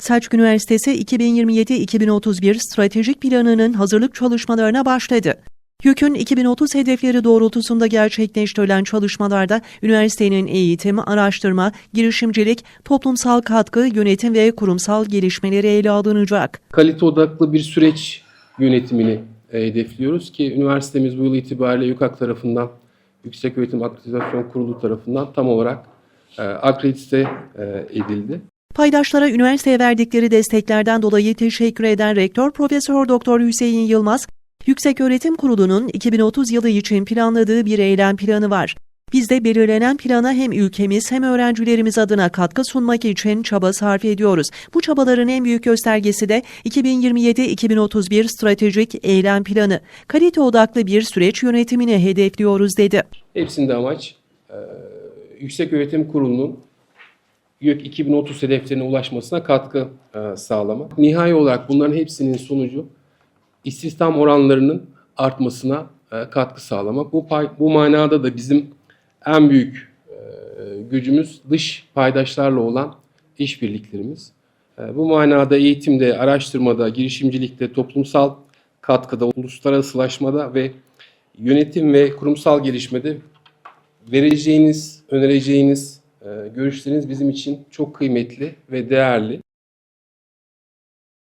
Selçuk Üniversitesi 2027-2031 stratejik planının hazırlık çalışmalarına başladı. YÖK'ün 2030 hedefleri doğrultusunda gerçekleştirilen çalışmalarda üniversitenin eğitim, araştırma, girişimcilik, toplumsal katkı, yönetim ve kurumsal gelişmeleri ele alınacak. kalite odaklı bir süreç yönetimini e, hedefliyoruz ki üniversitemiz bu yıl itibariyle YÖKAK tarafından, Yükseköğretim Akreditasyon Kurulu tarafından tam olarak e, akredite e, edildi. Paydaşlara üniversiteye verdikleri desteklerden dolayı teşekkür eden Rektör Profesör Doktor Hüseyin Yılmaz, Yükseköğretim Kurulu'nun 2030 yılı için planladığı bir eylem planı var. Biz de belirlenen plana hem ülkemiz hem öğrencilerimiz adına katkı sunmak için çaba sarf ediyoruz. Bu çabaların en büyük göstergesi de 2027-2031 stratejik eylem planı. Kalite odaklı bir süreç yönetimini hedefliyoruz dedi. Hepsinde amaç e, Yükseköğretim Kurulu'nun YÖK 2030 hedeflerine ulaşmasına katkı e, sağlamak. Nihai olarak bunların hepsinin sonucu istihdam oranlarının artmasına e, katkı sağlamak. Bu pay, bu manada da bizim en büyük e, gücümüz dış paydaşlarla olan işbirliklerimiz. Bu manada eğitimde, araştırmada, girişimcilikte, toplumsal katkıda, uluslararasılaşmada ve yönetim ve kurumsal gelişmede vereceğiniz, önereceğiniz görüşleriniz bizim için çok kıymetli ve değerli.